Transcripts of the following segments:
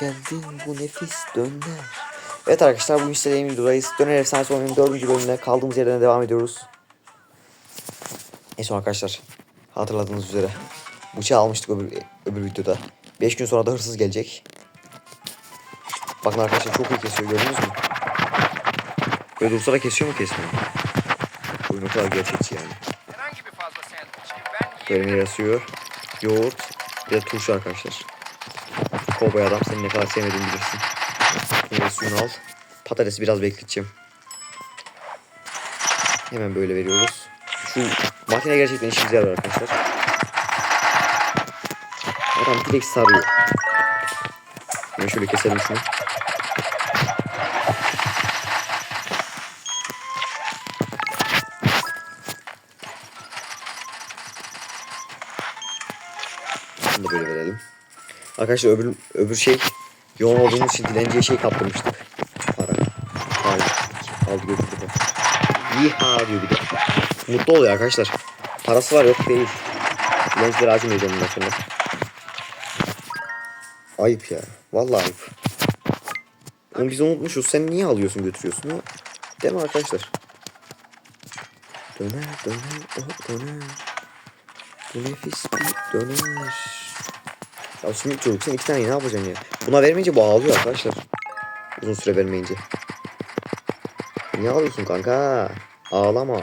geldin bu nefis döner. Evet arkadaşlar bugün istediğim videodayız. Döner Efsanesi oyunun 4. bölümüne kaldığımız yerden devam ediyoruz. En son arkadaşlar hatırladığınız üzere bıçağı almıştık öbür, öbür videoda. 5 gün sonra da hırsız gelecek. Bakın arkadaşlar çok iyi kesiyor gördünüz mü? Böyle dursa da kesiyor mu kesmiyor? Oyun o kadar gerçekçi yani. Böyle suyu, yoğurt de turşu arkadaşlar. Kovboy adam seni ne kadar sevmediğimi bilirsin. Meyve suyunu al. Patatesi biraz bekleteceğim. Hemen böyle veriyoruz. Şu makine gerçekten işimize yarar arkadaşlar. Adam direkt sarıyor. Hemen şöyle keselim şunu. Bunu böyle verelim. Arkadaşlar öbür, öbür şey yoğun olduğumuz için dilenciye şey kaptırmıştık. Para. Hayır. Aldı götürdü de. Yiha diyor bir de. Mutlu oluyor arkadaşlar. Parası var yok değil. Dilencilere acımayacağım bundan sonra. Ayıp ya. Vallahi ayıp. Oğlum biz unutmuşuz. Sen niye alıyorsun götürüyorsun? Ha? Değil mi arkadaşlar? Döner döner oh döner. Bu nefis bir döner. Ya sümük çocuk sen iki tane ne yapacaksın ya? Buna vermeyince bu ağlıyor arkadaşlar. Uzun süre vermeyince. Niye ağlıyorsun kanka? Ağlama.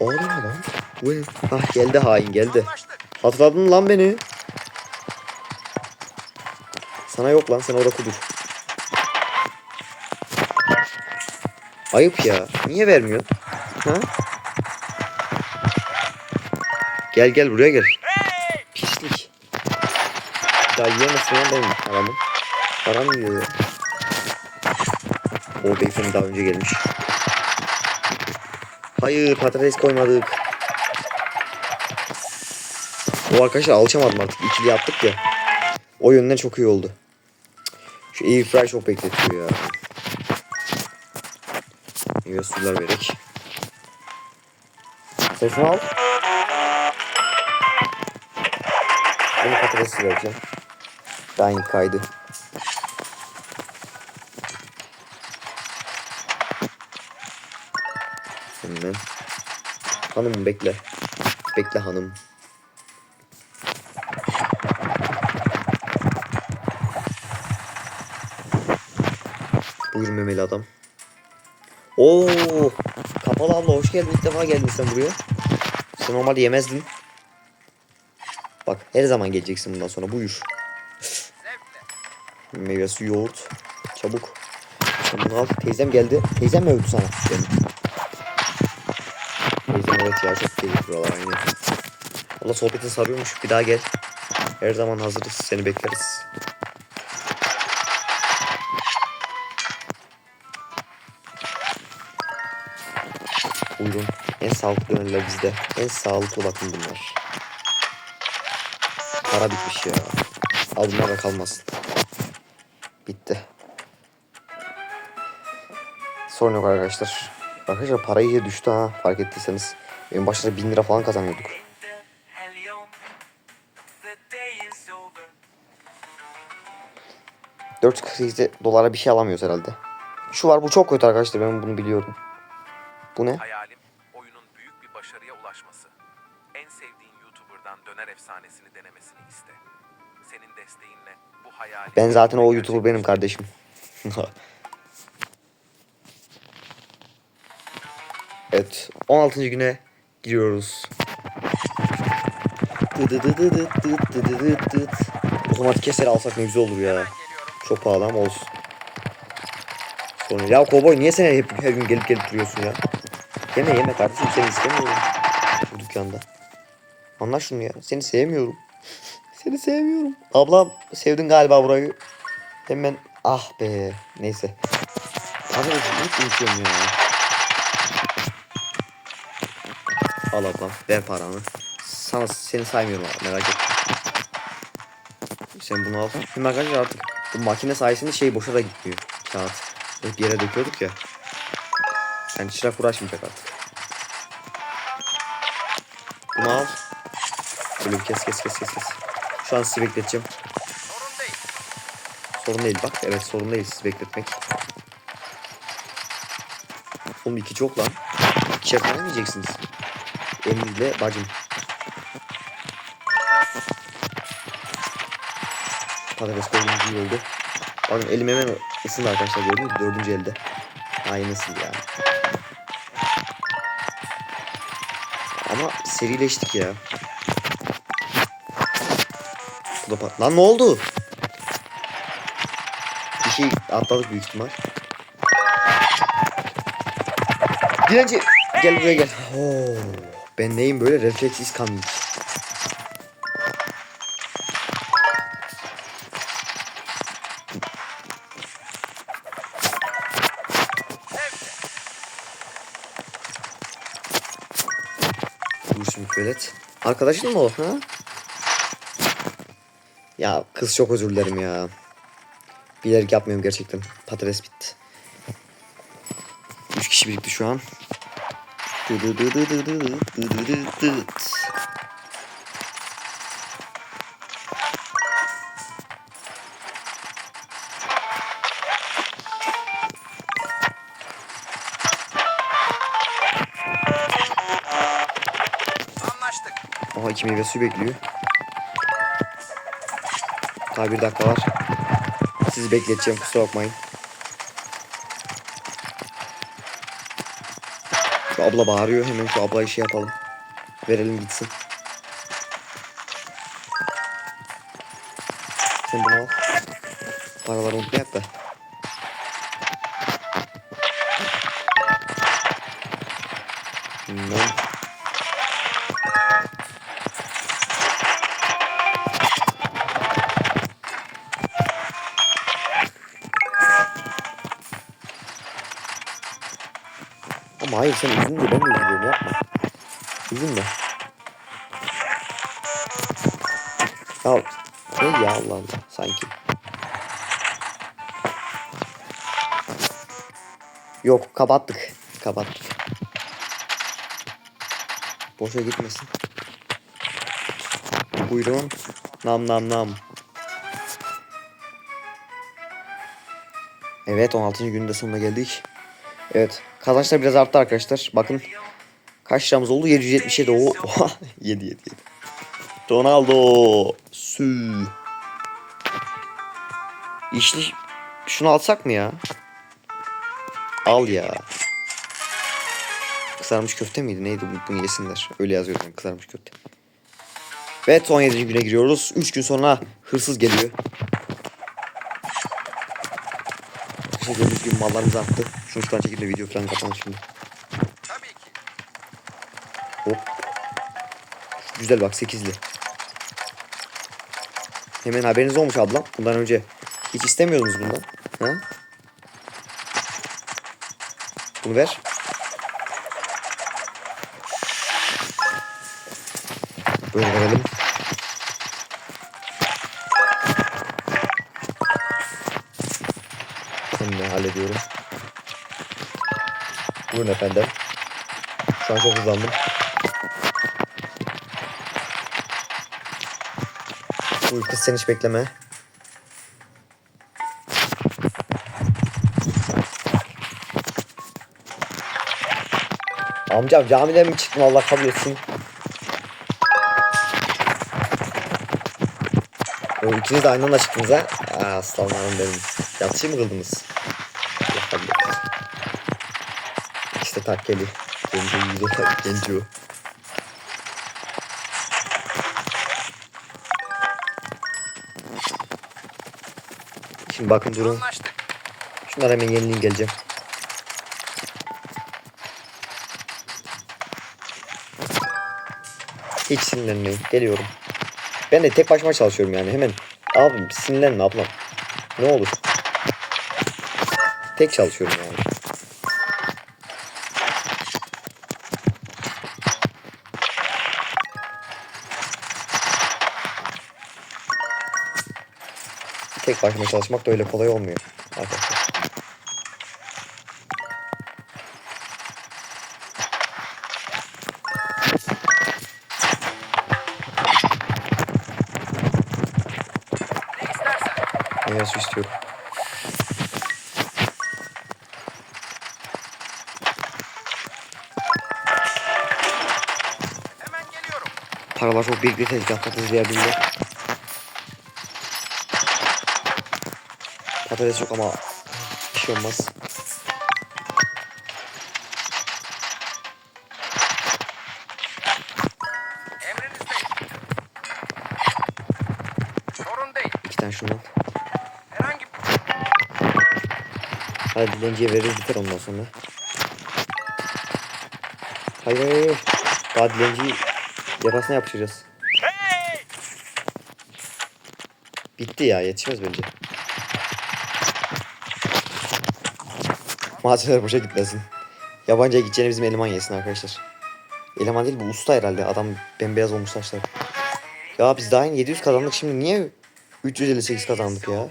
Ağlama lan. Ne? Ah geldi hain geldi. Hatırladın lan beni. Sana yok lan sen orada kudur. Ayıp ya. Niye vermiyorsun? Ha? Gel gel buraya gel. Ya yiyemezsin lan benim paramı. Param yiyor. O beyefendi daha önce gelmiş. Hayır patates koymadık. O arkadaşlar alışamadım artık. İkili yaptık ya. O yönden çok iyi oldu. Şu airfryer çok bekletiyor ya. Meyve sular vererek. Sesini al. Bunu patatesi vereceğim. Ben kaydı. Hemen. Hanım bekle. Bekle hanım. Buyur memeli adam. Oo, kapalı abla hoş geldin. İlk defa geldin sen buraya. Sen normalde yemezdin. Bak her zaman geleceksin bundan sonra. Buyur. Zevkle. Meyve suyu, yoğurt. Çabuk. Bunu al. Teyzem geldi. Teyzem mi övdü sana? Beni. Teyzem evet ya çok gelir buralar aynı. Valla sohbetin sarıyormuş. Bir daha gel. Her zaman hazırız. Seni bekleriz. Buyurun. En sağlıklı dönerler bizde. En sağlıklı bakın bunlar. Para bitmiş ya. Al bunlar da kalmasın. Sorun yok arkadaşlar. Arkadaşlar para iyice düştü ha fark ettiyseniz. Benim başta 1000 lira falan kazanıyorduk. Helium, the day is over. 448 dolara bir şey alamıyoruz herhalde. Şu var bu çok kötü arkadaşlar ben bunu biliyorum. Bu ne? Hayalim oyunun büyük bir başarıya ulaşması. En sevdiğin YouTuber'dan döner efsanesini denemesini iste. Senin desteğinle bu hayali... Ben zaten o YouTuber benim kardeşim. evet 16. güne giriyoruz. Otomatik keser alsak ne güzel olur ya. Çok pahalı ama olsun. Sonra ya kovboy niye sen hep her gün gelip gelip duruyorsun ya? Yeme yeme kardeşim seni istemiyorum. Bu dükkanda. Anla şunu ya. Seni sevmiyorum. Seni sevmiyorum. Ablam sevdin galiba burayı. Hemen ah be. Neyse. Arkadaşım unutuyorum ya. Al ablam ver paranı. Sana seni saymıyorum abi, merak etme. Sen bunu al. Şimdi arkadaşlar artık bu makine sayesinde şey boşa da gitmiyor. Kağıt. Hep yere döküyorduk ya. Yani çırak uğraşmayacak artık. Bunu al. Böyle bir kes kes kes kes kes. Şu an sizi bekleteceğim. Sorun değil. Bak. Evet sorun değil siz bekletmek. Oğlum iki çok lan. İkişer tane mi Emirle bacım. Patates koyduğumuz iyi oldu. Bakın elim hemen ısındı arkadaşlar gördünüz mü? Dördüncü elde. Aynı ısındı yani. Ama serileştik ya. Bu da pat- Lan ne oldu? Bir şey atladık büyük ihtimal. Dilenci gel buraya gel. Oo, ben neyim böyle refleksiz kandım. Dur şimdi velet. Arkadaşın mı o? Ha? Ya kız çok özür dilerim ya. Bilerek yapmıyorum gerçekten. Patates bitti. Üç kişi birlikte şu an. Aha iki meyve suyu bekliyor. Daha bir dakika var. Sizi bekleteceğim kusura bakmayın. Şu abla bağırıyor hemen şu ablayı şey yapalım. Verelim gitsin. Sen bunu al. Paraları unutmayak da. Ama hayır sen üzülünce ben de üzülüyorum yapma. Üzülme. Ya ne ya Allah Allah sanki. Yok kapattık. Kapattık. Boşa gitmesin. Buyurun. Nam nam nam. Evet 16. günün de sonuna geldik. Evet. Kazançlar biraz arttı arkadaşlar. Bakın kaç liramız oldu? 777. O Oha. 7 7 7. Ronaldo. Sü. İşli şunu alsak mı ya? Al ya. Kızarmış köfte miydi? Neydi bu? Bunu yesinler. Öyle yazıyor yani kızarmış köfte. Evet 17. güne giriyoruz. 3 gün sonra hırsız geliyor. İşte gördüğünüz gibi mallarımız arttı. Şunu şuradan çekip de video falan kapanır şimdi. Tabii ki. Hop. Güzel bak 8'li. Hemen haberiniz olmuş ablam. Bundan önce hiç istemiyordunuz bundan. Ha? Bunu ver. Böyle verelim. Şimdi hallediyorum. Buyurun efendim. Şu an çok hızlandım. Buyur kız sen hiç bekleme. Amcam camiden mi çıktın Allah kabul etsin. O ikiniz de aynı anda çıktınız ha. Aa, aslanlarım benim. Yatışıyı mı kıldınız? İşte takkeli. Genco yüzü genco. Şimdi bakın durun. Şunları hemen yenileyim geleceğim. Hiç sinirlenmeyin. Geliyorum. Ben de tek başıma çalışıyorum yani hemen. Abim sinirlenme ablam. Ne olur. Tek çalışıyorum yani. Tek başıma çalışmak da öyle kolay olmuyor. Arkadaşlar. yazı istiyorum. Paralar çok büyük bir tezgahta tezgahında. Patates yok ama bir şey olmaz. İki tane şundan. Hadi dilenciye veririz biter ondan sonra. Hayır hayır hayır. Daha dilenciyi yarasına yapışacağız. Bitti ya yetişmez bence. Malzemeler boşa gitmesin. Yabancıya gideceğine bizim eleman yesin arkadaşlar. Eleman değil bu usta herhalde. Adam bembeyaz olmuş saçlar. Ya biz daha yeni 700 kazandık şimdi niye 358 kazandık ya?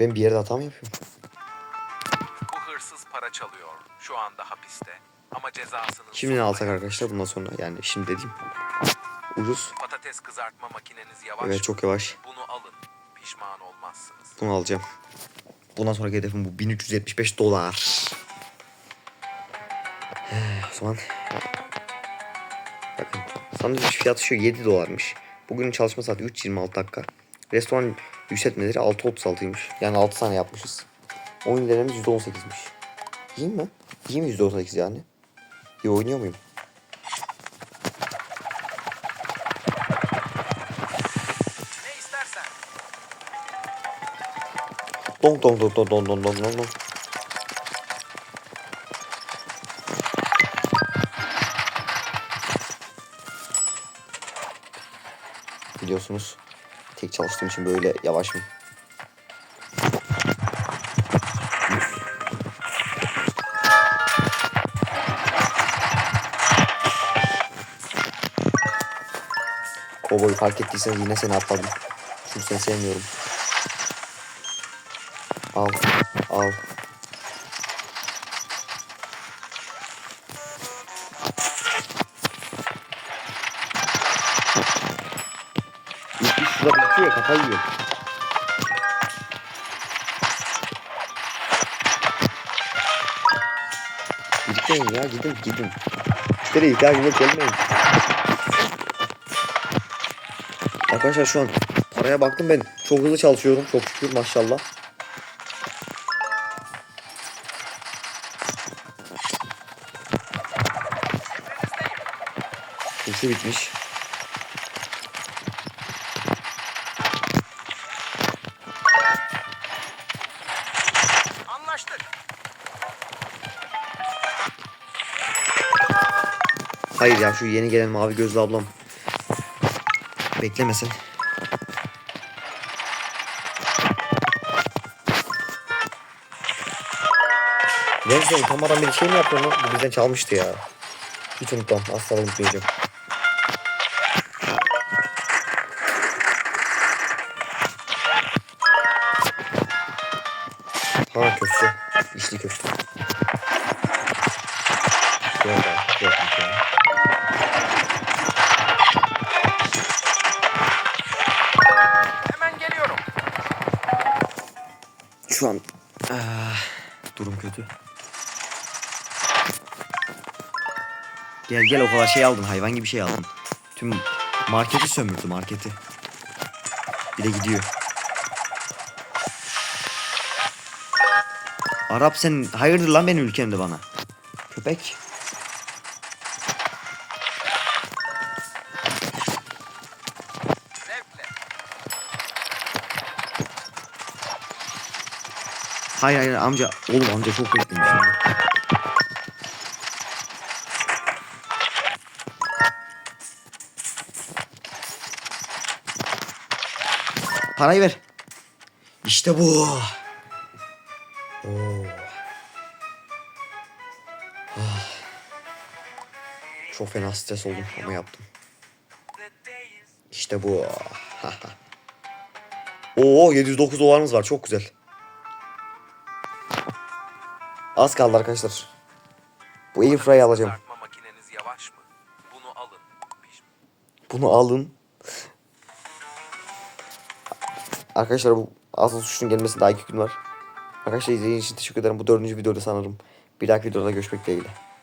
Ben bir yerde hata mı yapıyorum? Bu hırsız para çalıyor. Şu anda hapiste. Ama cezasının Şimdi ne alsak arkadaşlar bundan sonra yani şimdi dediğim. Ucuz. Patates kızartma makineniz yavaş. Evet çok yavaş. Bunu alın. Pişman olmazsınız. Bunu alacağım. Bundan sonraki hedefim bu 1375 dolar. Eh, O zaman bakın sandviç fiyatı şu 7 dolarmış. Bugünün çalışma saati 3.26 dakika. Restoran yükseltmeleri 6.36'ymış. Yani 6 tane yapmışız. Oyun değerimiz %18'miş. İyi mi? İyi mi %18 yani? İyi oynuyor muyum? Dong dong dong dong dong dong dong dong dong. Biliyorsunuz tek çalıştığım için böyle yavaş mı? Kovboyu fark ettiyseniz yine seni atladım. Çünkü seni sevmiyorum. Al, al. Ya kafayı yiyor. Gitmeyin ya gidin gidin. Nereye ihtiyacım yok gelmeyin. Arkadaşlar şu an paraya baktım ben çok hızlı çalışıyorum çok şükür maşallah. Turşu bitmiş. Hayır ya şu yeni gelen mavi gözlü ablam. Beklemesin. Wednesday utanmadan bir şey mi yapıyor lan? Bu bizden çalmıştı ya. Hiç unutmam. Asla unutmayacağım. Ha köfte. İçli köfte. Şu an ah, durum kötü. Gel gel o kadar şey aldın hayvan gibi şey aldın. Tüm marketi sömürdü marketi. Bir de gidiyor. Arap sen hayırdır lan benim ülkemde bana. Köpek. Hayır hayır amca. Oğlum amca çok beklemiş ya. Parayı ver. İşte bu. Oo. Ah. Çok fena stres oldum ama yaptım. İşte bu. Oo 709 dolarımız var çok güzel. Az kaldı arkadaşlar. Bu airfryer'ı alacağım. Bunu alın. Bunu alın. Arkadaşlar bu asıl suçun gelmesi daha iki gün var. Arkadaşlar izlediğiniz için teşekkür ederim. Bu dördüncü videoda sanırım. Bir dahaki videoda görüşmek dileğiyle.